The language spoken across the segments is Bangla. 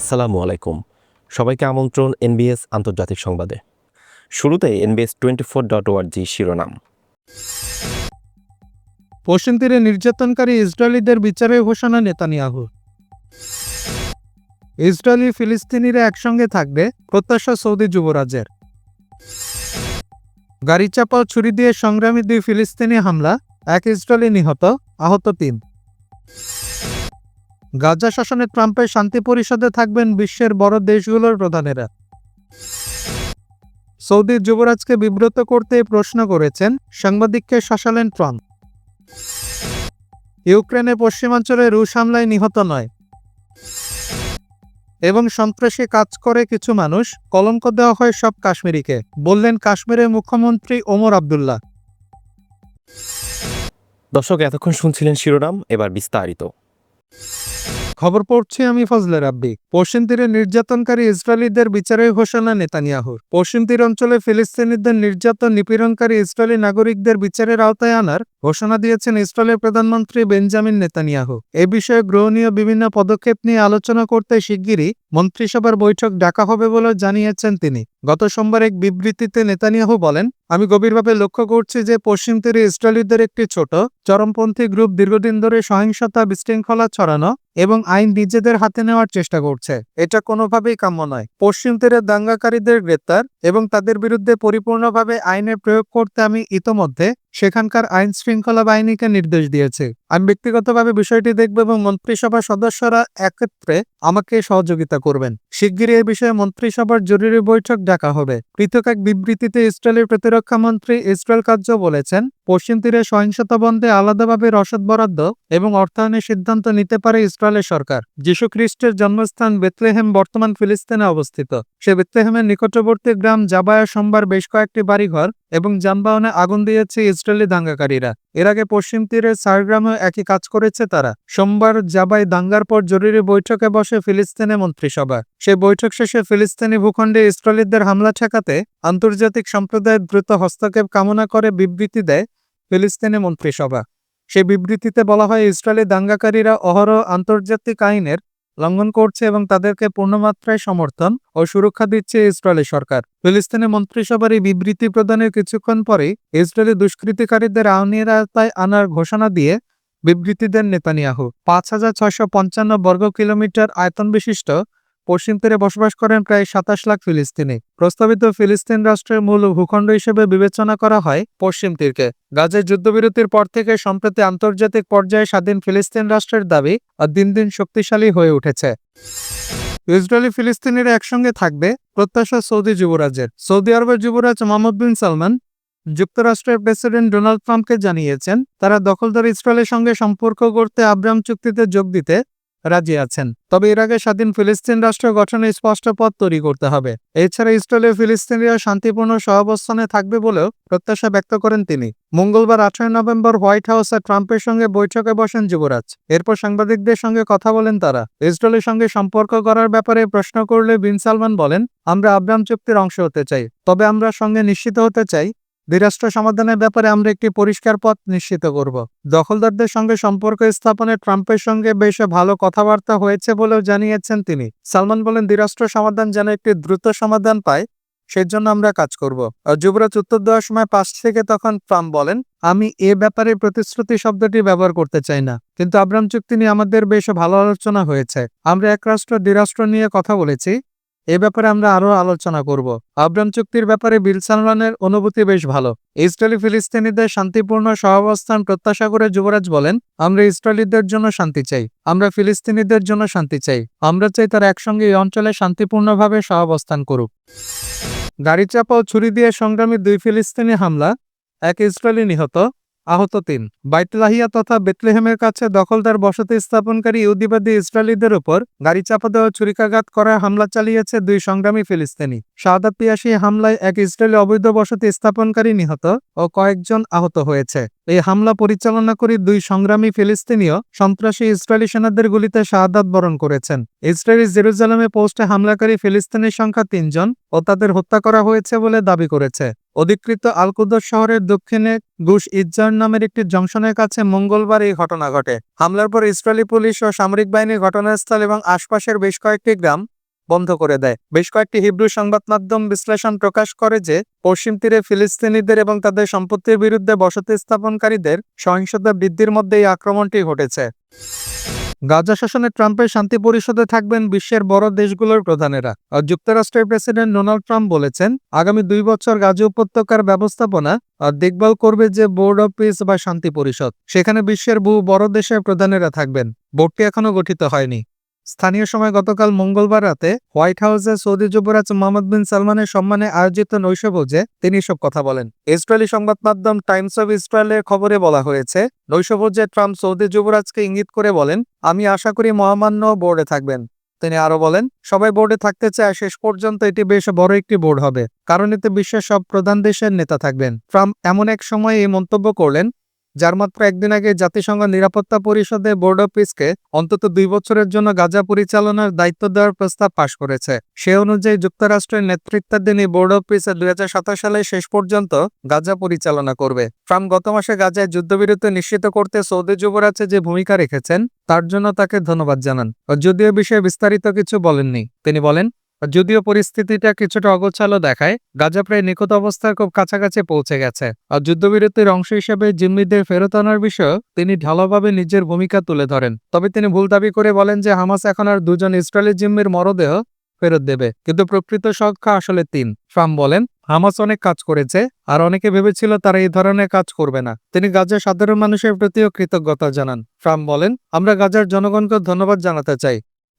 আসসালামু আলাইকুম। সবাইকে আমন্ত্রণ এনবিএস আন্তর্জাতিক সংবাদে। শুরুতে এনবিএস টোয়েন্টি ফোর ডট ওয়ার্জি শিরোনাম। পশ্চিম তীরে নির্যাতনকারী ইসরায়েলিদের বিচারের ঘোষণা নেতানিয়াহু। ইসরায়েলি ফিলিস্তিনিরা একসঙ্গে থাকবে প্রত্যাশা সৌদি যুবরাজের। গাড়ি চাপা ছুরি দিয়ে সংগ্রামী দুই ফিলিস্তিনি হামলা, এক ইসরায়েলি নিহত, আহত তিন। গাজা শাসনে ট্রাম্পের শান্তি পরিষদে থাকবেন বিশ্বের বড় দেশগুলোর প্রধানেরা। সৌদি যুবরাজকে বিব্রত করতে প্রশ্ন করেছেন সাংবাদিককে শাসালেন ট্রাম্প। ইউক্রেনে পশ্চিমাঞ্চলে রুশ হামলায় নিহত নয়। এবং সন্ত্রাসী কাজ করে কিছু মানুষ, কলঙ্ক দেওয়া হয় সব কাশ্মীরিকে, বললেন কাশ্মীরের মুখ্যমন্ত্রী ওমর আবদুল্লাহ। দর্শক, এতক্ষণ শুনছিলেন শিরোনাম, এবার বিস্তারিত। you খবর পড়ছি আমি ফজলে রাব্বি। পশ্চিম তীরে নির্যাতনকারী ইসরায়েলিদের বিচারের ঘোষণা নেতানিয়াহুর। পশ্চিম তীর অঞ্চলে ফিলিস্তিনিদের নির্যাতন নিপীড়নকারী ইসরায়েলি নাগরিকদের বিচারের আওতায় আনার ঘোষণা দিয়েছেন ইসরায়েলের প্রধানমন্ত্রী বেঞ্জামিন নেতানিয়াহু। এ বিষয়ে গ্রহণীয় বিভিন্ন পদক্ষেপ নিয়ে আলোচনা করতে শিগগিরই মন্ত্রিসভার বৈঠক ডাকা হবে বলে জানিয়েছেন তিনি। গত সোমবার এক বিবৃতিতে নেতানিয়াহু বলেন, আমি গভীরভাবে লক্ষ্য করছি যে পশ্চিম তীরে ইসরায়েলিদের একটি ছোট, চরমপন্থী গ্রুপ দীর্ঘদিন ধরে সহিংসতা, বিশৃঙ্খলা ছড়ানো এবং আইন নিজেদের হাতে নেওয়ার চেষ্টা করছে। এটা কোনোভাবেই কাম্য নয়। পশ্চিম তীরের দাঙ্গাকারীদের গ্রেপ্তার এবং তাদের বিরুদ্ধে পরিপূর্ণভাবে আইনের প্রয়োগ করতে আমি ইতোমধ্যে সেখানকার আইন শৃঙ্খলা বাহিনীকে নির্দেশ দিয়েছে। আমি ব্যক্তিগতভাবে বিষয়টি দেখব এবং মন্ত্রিসভার সদস্যরা একত্রে আমাকে সহযোগিতা করবেন। শিগগিরই এ বিষয়ে মন্ত্রিসভার জরুরি বৈঠক ডাকা হবে। পৃথক এক বিবৃতিতে ইসরায়েলের প্রতিরক্ষা মন্ত্রী ইসরায়েল কার্য বলেছেন, পশ্চিম তীরে সহিংসতা বন্ধে আলাদাভাবে রসদ বরাদ্দ এবং অর্থায়নের সিদ্ধান্ত নিতে পারে ইসরায়েলের সরকার। যীশু খ্রিস্টের জন্মস্থান বেতলেহেম, বর্তমান ফিলিস্তিনে অবস্থিত। সে বেতলেহেমের নিকটবর্তী গ্রাম জাবায়া সোমবার বেশ কয়েকটি বাড়িঘর এবং যানবাহনে আগুন দিয়েছে ইসরায়েলি দাঙ্গাকারীরা। এর আগে পশ্চিম তীরের সারগ্রামে একই কাজ করেছে তারা। সোমবার জাবাই দাঙ্গার পর জরুরি বৈঠকে বসে ফিলিস্তিনে মন্ত্রিসভা। সে বৈঠক শেষে ফিলিস্তিনি ভূখণ্ডে ইসরায়েলিদের হামলা ঠেকাতে আন্তর্জাতিক সম্প্রদায়ের দ্রুত হস্তক্ষেপ কামনা করে বিবৃতি দেয় ফিলিস্তিনি মন্ত্রিসভা। সেই বিবৃতিতে বলা হয়, ইসরায়েলি দাঙ্গাকারীরা অহরহ আন্তর্জাতিক আইনের লঙ্ঘন করছে এবং তাদেরকে পূর্ণমাত্রায় সমর্থন ও সুরক্ষা দিচ্ছে ইসরায়েলি সরকার। ফিলিস্তিনি মন্ত্রিসভার এই বিবৃতি প্রদানের কিছুক্ষণ পরে ইসরায়েলি দুষ্কৃতিকারীদের আইনের আওতায় আনার ঘোষণা দিয়ে বিবৃতি দেন নেতানিয়াহু। পাঁচ হাজার ছয়শো পঞ্চান্ন বর্গ কিলোমিটার আয়তন বিশিষ্ট পশ্চিম তীরে বসবাস করেন প্রায় সাতাশ লাখ ফিলিস্তিনি। প্রস্তাবিত ফিলিস্তিন রাষ্ট্রের মূল ভূখণ্ড হিসেবে বিবেচনা করা হয় পশ্চিম তীরকে। গাজের যুদ্ধবিরতির পর থেকে সম্প্রতি আন্তর্জাতিক পর্যায়ে স্বাধীন ফিলিস্তিন রাষ্ট্রের দাবি, আর দিন দিন শক্তিশালী হয়ে উঠেছে। ইসরায়েলি ফিলিস্তিনিরা একসঙ্গে থাকবে, প্রত্যাশা সৌদি যুবরাজের। সৌদি আরবের যুবরাজ মোহাম্মদ বিন সালমান যুক্তরাষ্ট্রের প্রেসিডেন্ট ডোনাল্ড ট্রাম্পকে জানিয়েছেন, তারা দখলদার ইসরায়েলের সঙ্গে সম্পর্ক করতে আব্রাম চুক্তিতে যোগ দিতে রাজি আছেন। তবে এর আগে স্বাধীন ফিলিস্তিন রাষ্ট্র গঠনে স্পষ্ট পথ তৈরি করতে হবে। এছাড়া ইসরায়েলের ফিলিস্তিনিরা শান্তিপূর্ণ সহাবস্থানে থাকবে বলেও প্রত্যাশা ব্যক্ত করেন তিনি। মঙ্গলবার আঠারো নভেম্বর হোয়াইট হাউসে ট্রাম্পের সঙ্গে বৈঠকে বসেন যুবরাজ। এরপর সাংবাদিকদের সঙ্গে কথা বলেন তারা। ইসরায়েলের সঙ্গে সম্পর্ক করার ব্যাপারে প্রশ্ন করলে বিন সালমান বলেন, আমরা আব্রাম চুক্তির অংশ হতে চাই। তবে আমরা সঙ্গে নিশ্চিত হতে চাই দ্বিরাষ্ট্র সমাধানের ব্যাপারে আমরা একটি পরিষ্কার পথ নিশ্চিত করব। দখলদারদের সঙ্গে সম্পর্ক স্থাপনে ট্রাম্পের সঙ্গে বেশ ভালো কথাবার্তা হয়েছে বলেও জানিয়েছেন তিনি। সালমান বলেন দ্বিরাষ্ট্র সমাধান যেন একটি দ্রুত সমাধান পায় সেই জন্য আমরা কাজ করব। যুবরাজ উত্তর দেওয়ার সময় পাশ থেকে তখন ট্রাম্প বলেন, আমি এ ব্যাপারে প্রতিশ্রুতি শব্দটি ব্যবহার করতে চাই না, কিন্তু আব্রাম চুক্তি নিয়ে আমাদের বেশ ভালো আলোচনা হয়েছে। আমরা এক রাষ্ট্র, দ্বিরাষ্ট্র নিয়ে কথা বলেছি এ ব্যাপারে আমরা আরও আলোচনা করব। আব্রাম চুক্তির ব্যাপারে বিল অনুভূতি বেশ ভালো। ইসরায়েলি ফিলিস্তিনিদের শান্তিপূর্ণ সহাবস্থান প্রত্যাশা করে যুবরাজ বলেন, আমরা ইসরায়েলিদের জন্য শান্তি চাই। আমরা ফিলিস্তিনিদের জন্য শান্তি চাই। আমরা চাই তারা একসঙ্গে এই অঞ্চলে শান্তিপূর্ণভাবে সহাবস্থান করুক। গাড়ি চাপা ও ছুরি দিয়ে সংগ্রামী দুই ফিলিস্তিনি হামলা, এক ইসরায়েলি নিহত আহত তিন। বাইতলাহিয়া তথা বেতলেহেমের কাছে দখলদার বসতি স্থাপনকারী ইহুদিবাদী ইসরায়েলিদের উপর গাড়ি চাপা দেওয়া ছুরিকাঘাত করা হামলা চালিয়েছে দুই সংগ্রামী ফিলিস্তিনি। শাহাদাত পিয়াসী হামলায় এক ইসরায়েলি অবৈধ বসতি স্থাপনকারী নিহত ও কয়েকজন আহত হয়েছে। এই হামলা পরিচালনা করে দুই সংগ্রামী ফিলিস্তিনীয় সন্ত্রাসী ইসরায়েলি সেনাদের গুলিতে শাহাদাত বরণ করেছেন। ইসরায়েলি জেরুজালেমে পোস্টে হামলাকারী ফিলিস্তিনের সংখ্যা তিনজন ও তাদের হত্যা করা হয়েছে বলে দাবি করেছে। অধিকৃত আলকুদর শহরের দক্ষিণে গুশ ইজ্জার নামের একটি জংশনের কাছে মঙ্গলবার এই ঘটনা ঘটে। হামলার পর ইসরায়েলি পুলিশ ও সামরিক বাহিনী ঘটনাস্থল এবং আশপাশের বেশ কয়েকটি গ্রাম বন্ধ করে দেয়। বেশ কয়েকটি হিব্রু সংবাদ মাধ্যম বিশ্লেষণ প্রকাশ করে যে, পশ্চিম তীরে ফিলিস্তিনিদের এবং তাদের সম্পত্তির বিরুদ্ধে বসতি স্থাপনকারীদের সহিংসতা বৃদ্ধির মধ্যে এই আক্রমণটি ঘটেছে। গাজা শাসনে ট্রাম্পের শান্তি পরিষদে থাকবেন বিশ্বের বড় দেশগুলোর প্রধানেরা। আর যুক্তরাষ্ট্রের প্রেসিডেন্ট ডোনাল্ড ট্রাম্প বলেছেন, আগামী দুই বছর গাজা উপত্যকার ব্যবস্থাপনা, আর দেখভাল করবে যে বোর্ড অব পিস বা শান্তি পরিষদ। সেখানে বিশ্বের বহু বড় দেশের প্রধানেরা থাকবেন। বোর্ডটি এখনও গঠিত হয়নি। স্থানীয় সময় গতকাল মঙ্গলবার রাতে হোয়াইট হাউসে সৌদি যুবরাজ মোহাম্মদ বিন সালমানের সম্মানে আয়োজিত নৈশভোজে তিনি সব কথা বলেন। ইসরায়েলি সংবাদ মাধ্যম টাইমস অব ইসরায়েলের খবরে বলা হয়েছে, নৈশভোজে ট্রাম্প সৌদি যুবরাজকে ইঙ্গিত করে বলেন, আমি আশা করি মহামান্য বোর্ডে থাকবেন। তিনি আরও বলেন, সবাই বোর্ডে থাকতে চায়, শেষ পর্যন্ত এটি বেশ বড় একটি বোর্ড হবে, কারণ এতে বিশ্বের সব প্রধান দেশের নেতা থাকবেন। ট্রাম্প এমন এক সময় এই মন্তব্য করলেন যার মাত্র একদিন আগে জাতিসংঘ নিরাপত্তা পরিষদে বোর্ড অফ পিসকে অন্তত দুই বছরের জন্য গাজা পরিচালনার দায়িত্ব দেওয়ার প্রস্তাব পাশ করেছে। সে অনুযায়ী যুক্তরাষ্ট্রের নেতৃত্বাধীন বোর্ড অফ পিসে দুই সালে শেষ পর্যন্ত গাজা পরিচালনা করবে। ট্রাম্প গত মাসে গাজায় যুদ্ধবিরতি নিশ্চিত করতে সৌদি যুবরাজে যে ভূমিকা রেখেছেন, তার জন্য তাকে ধন্যবাদ জানান। যদিও বিষয়ে বিস্তারিত কিছু বলেননি। তিনি বলেন যদিও পরিস্থিতিটা কিছুটা অগোছালো দেখায়, গাজা প্রায় নিখুঁত অবস্থার খুব কাছাকাছি পৌঁছে গেছে। আর যুদ্ধবিরতির অংশ হিসেবে জিম্মিদের ফেরত আনার বিষয়েও তিনি ঢালাভাবে নিজের ভূমিকা তুলে ধরেন। তবে তিনি ভুল দাবি করে বলেন যে হামাস এখন আর দুজন ইসরায়েলি জিম্মির মরদেহ ফেরত দেবে, কিন্তু প্রকৃত সংখ্যা আসলে তিন। ট্রাম্প বলেন, হামাস অনেক কাজ করেছে, আর অনেকে ভেবেছিল তারা এই ধরনের কাজ করবে না। তিনি গাজার সাধারণ মানুষের প্রতিও কৃতজ্ঞতা জানান। ট্রাম্প বলেন, আমরা গাজার জনগণকে ধন্যবাদ জানাতে চাই।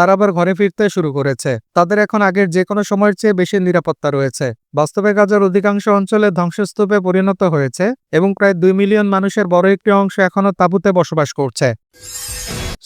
তারা আবার ঘরে ফিরতে শুরু করেছে। তাদের এখন আগের যে কোনো সময়ের চেয়ে বেশি নিরাপত্তা রয়েছে। বাস্তবে গাজার অধিকাংশ অঞ্চলে ধ্বংসস্তূপে পরিণত হয়েছে এবং প্রায় দুই মিলিয়ন মানুষের বড় একটি অংশ এখনও তাঁবুতে বসবাস করছে।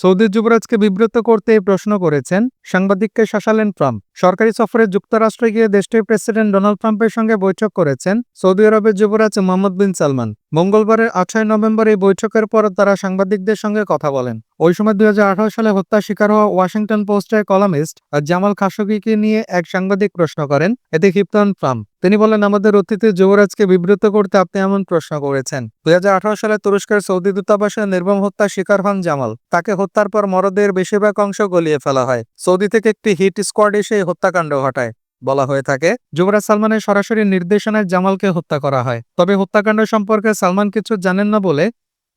সৌদি যুবরাজকে বিব্রত করতে এই প্রশ্ন করেছেন সাংবাদিককে শাসালেন ট্রাম্প। সরকারি সফরে যুক্তরাষ্ট্রে গিয়ে দেশটির প্রেসিডেন্ট ডোনাল্ড ট্রাম্পের সঙ্গে বৈঠক করেছেন সৌদি আরবের যুবরাজ মোহাম্মদ বিন সালমান। মঙ্গলবারের আঠারো নভেম্বর এই বৈঠকের পর তারা সাংবাদিকদের সঙ্গে কথা বলেন। ওই সময় দুই হাজার আঠারো সালে হত্যা শিকার হওয়া ওয়াশিংটন পোস্টের কলামিস্ট জামাল খাশোগিকে নিয়ে এক সাংবাদিক প্রশ্ন করেন, এতে ক্ষিপ্ত হন ট্রাম্প। তিনি বলেন, আমাদের অতিথি যুবরাজকে বিব্রত করতে আপনি এমন প্রশ্ন করেছেন। দুই হাজার আঠারো সালে তুরস্কের সৌদি দূতাবাসে নির্মম হত্যা শিকার হন জামাল। তাকে হত্যার পর মরদের বেশিরভাগ অংশ গলিয়ে ফেলা হয়। সৌদি থেকে একটি হিট স্কোয়াড এসে হত্যাকাণ্ড ঘটায়। বলা হয়ে থাকে, যুবরাজ সালমানের সরাসরি নির্দেশনায় জামালকে হত্যা করা হয়। তবে হত্যাকাণ্ড সম্পর্কে সালমান কিছু জানেন না বলে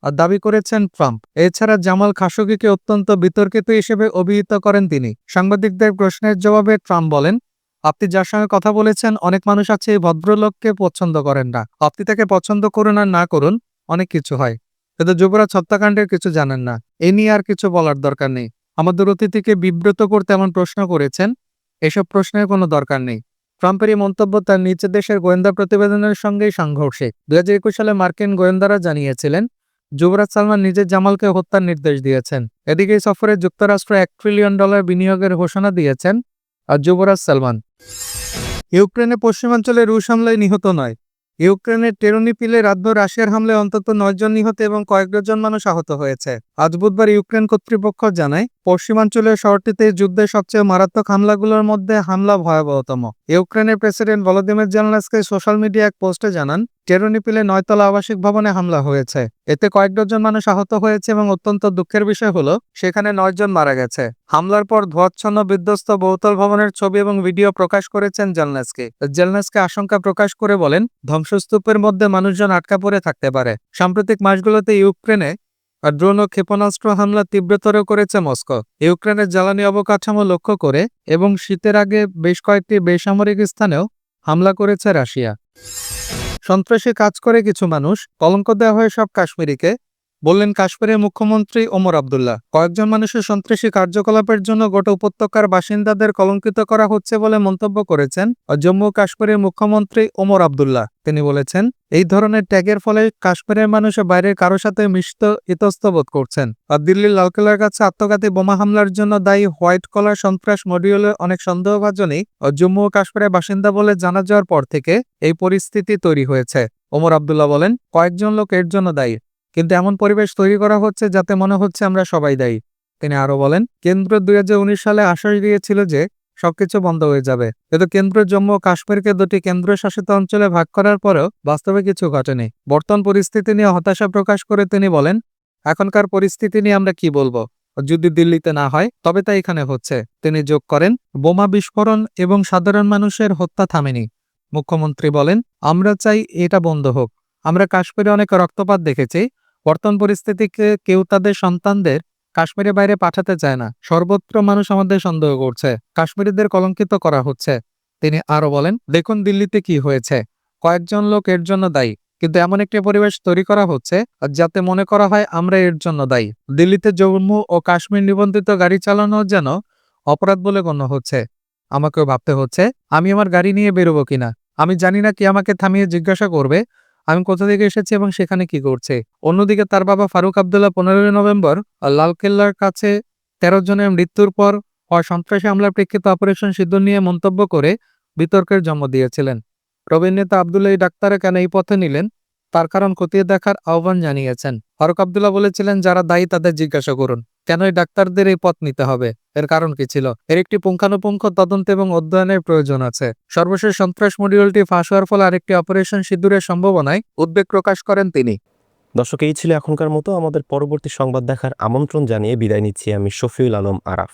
দাবি করেছেন ট্রাম্প। এছাড়া জামাল খাশোগিকে অত্যন্ত বিতর্কিত হিসেবে অভিহিত করেন তিনি। সাংবাদিকদের প্রশ্নের জবাবে ট্রাম্প বলেন, আপনি যার সঙ্গে কথা বলেছেন, অনেক মানুষ আছে এই ভদ্রলোককে পছন্দ করেন না। আপনি তাকে পছন্দ করুন আর না করুন, অনেক কিছু হয়। কিন্তু যুবরাজ হত্যাকাণ্ডের কিছু জানেন না। এ নিয়ে আর কিছু বলার দরকার নেই। আমাদের অতিথিকে বিব্রত করতে এমন প্রশ্ন করেছেন, এসব প্রশ্নের কোনো দরকার নেই। ট্রাম্পের এই মন্তব্য তার নিজ দেশের গোয়েন্দা প্রতিবেদনের সঙ্গেই সংঘর্ষে দুই হাজার একুশ সালে মার্কিন গোয়েন্দারা জানিয়েছিলেন যুবরাজ সালমান নিজের জামালকে হত্যার নির্দেশ দিয়েছেন। এদিকে এই সফরে যুক্তরাষ্ট্র এক ট্রিলিয়ন ডলার বিনিয়োগের ঘোষণা দিয়েছেন আর যুবরাজ সালমান। ইউক্রেনে পশ্চিমাঞ্চলে রুশ হামলায় নিহত নয়। ইউক্রেনের টেরোনিপিলে রাজ্য রাশিয়ার হামলায় অন্তত নয়জন নিহত এবং কয়েক ডজন মানুষ আহত হয়েছে। আজ বুধবার ইউক্রেন কর্তৃপক্ষ জানায় পশ্চিমাঞ্চলের শহরটিতে যুদ্ধের সবচেয়ে মারাত্মক হামলাগুলোর মধ্যে হামলা ভয়াবহতম। ইউক্রেনের president Volodymyr Zelensky social media এক পোস্টে জানান, টেরোনিপিলে নয়তলা আবাসিক ভবনে হামলা হয়েছে। এতে কয়েক ডজন মানুষ আহত হয়েছে এবং অত্যন্ত দুঃখের বিষয় হলো, সেখানে নয়জন মারা গেছে। হামলার পর ধোয়াচ্ছন্ন বিধ্বস্ত বহুতল ভবনের ছবি এবং ভিডিও প্রকাশ করেছেন জেলনাসকে। জেলনাসকে আশঙ্কা প্রকাশ করে বলেন, ধ্বংসস্তূপের মধ্যে মানুষজন আটকা পড়ে থাকতে পারে। সাম্প্রতিক মাসগুলোতে ইউক্রেনে আর ড্রোন ও ক্ষেপণাস্ত্র হামলা তীব্রতর করেছে মস্কো। ইউক্রেনের জ্বালানি অবকাঠামো লক্ষ্য করে এবং শীতের আগে বেশ কয়েকটি বেসামরিক স্থানেও হামলা করেছে রাশিয়া। সন্ত্রাসী কাজ করে কিছু মানুষ, কলঙ্ক দেওয়া হয় সব কাশ্মীরিকে বললেন, কাশ্মীরের মুখ্যমন্ত্রী ওমর আবদুল্লাহ, কয়েকজন মানুষের সন্ত্রাসী কার্যকলাপের জন্য গোটা উপত্যকার বাসিন্দাদের কলঙ্কিত করা হচ্ছে বলে মন্তব্য করেছেন জম্মু কাশ্মীরের মুখ্যমন্ত্রী ওমর আবদুল্লাহ। তিনি বলেছেন, এই ধরনের ট্যাগের ফলে কাশ্মীরের মানুষ বাইরের কারও সাথে মিশত ইতস্ত বোধ করছেন। আর দিল্লির লালকেল্লার কাছে আত্মঘাতী বোমা হামলার জন্য দায়ী হোয়াইট কলার সন্ত্রাস মডিউলের অনেক সন্দেহভাজনই জম্মু ও কাশ্মীরের বাসিন্দা বলে জানা যাওয়ার পর থেকে এই পরিস্থিতি তৈরি হয়েছে। ওমর আবদুল্লাহ বলেন, কয়েকজন লোক এর জন্য দায়ী। কিন্তু এমন পরিবেশ তৈরি করা হচ্ছে যাতে মনে হচ্ছে আমরা সবাই দায়ী। তিনি আরও বলেন, কেন্দ্র দুই হাজার উনিশ সালে আশ্বাস দিয়েছিল যে সবকিছু বন্ধ হয়ে যাবে। কিন্তু কেন্দ্র জম্মু ও কাশ্মীরকে দুটি কেন্দ্রশাসিত অঞ্চলে ভাগ করার পরেও বাস্তবে কিছু ঘটেনি। বর্তমান পরিস্থিতি নিয়ে হতাশা প্রকাশ করে তিনি বলেন, এখনকার পরিস্থিতি নিয়ে আমরা কি বলব? যদি দিল্লিতে না হয়, তবে তা এখানে হচ্ছে। তিনি যোগ করেন, বোমা বিস্ফোরণ এবং সাধারণ মানুষের হত্যা থামেনি। মুখ্যমন্ত্রী বলেন, আমরা চাই এটা বন্ধ হোক। আমরা কাশ্মীরে অনেক রক্তপাত দেখেছি। বর্তমান পরিস্থিতিকে কেউ তাদের সন্তানদের কাশ্মীরের বাইরে পাঠাতে চায় না। সর্বত্র মানুষ আমাদের সন্দেহ করছে। কাশ্মীরিদের কলঙ্কিত করা হচ্ছে। তিনি আরও বলেন, দেখুন দিল্লিতে কি হয়েছে। কয়েকজন লোক এর জন্য দায়ী, কিন্তু এমন একটি পরিবেশ তৈরি করা হচ্ছে যাতে মনে করা হয় আমরা এর জন্য দায়ী। দিল্লিতে জম্মু ও কাশ্মীর নিবন্ধিত গাড়ি চালানো যেন অপরাধ বলে গণ্য হচ্ছে। আমাকেও ভাবতে হচ্ছে, আমি আমার গাড়ি নিয়ে বেরোবো কিনা? আমি জানি না কি আমাকে থামিয়ে জিজ্ঞাসা করবে। আমি কোথা থেকে এসেছি এবং সেখানে কি করছে? অন্যদিকে তার বাবা ফারুক আবদুল্লাহ পনেরোই নভেম্বর লালকেল্লার কাছে তেরো জনের মৃত্যুর পর হওয়া সন্ত্রাসী হামলার প্রেক্ষিতে অপারেশন সিদ্ধ নিয়ে মন্তব্য করে বিতর্কের জন্ম দিয়েছিলেন। প্রবীণ নেতা আবদুল্লাহ এই ডাক্তারে কেন এই পথে নিলেন? তার কারণ খতিয়ে দেখার আহ্বান জানিয়েছেন। ফারুক আবদুল্লাহ বলেছিলেন, যারা দায়ী তাদের জিজ্ঞাসা করুন। কেন এই ডাক্তারদের এই পথ নিতে হবে? এর কারণ কি ছিল? এর একটি পুঙ্খানুপুঙ্খ তদন্ত এবং অধ্যয়নের প্রয়োজন আছে। সর্বশেষ সন্ত্রাস মডিউলটি ফাঁস হওয়ার ফলে আরেকটি অপারেশন সিঁদুরের সম্ভাবনায় উদ্বেগ প্রকাশ করেন তিনি। দর্শক, এই ছিল এখনকার মতো। আমাদের পরবর্তী সংবাদ দেখার আমন্ত্রণ জানিয়ে বিদায় নিচ্ছি আমি শফিউল আলম আরাফ।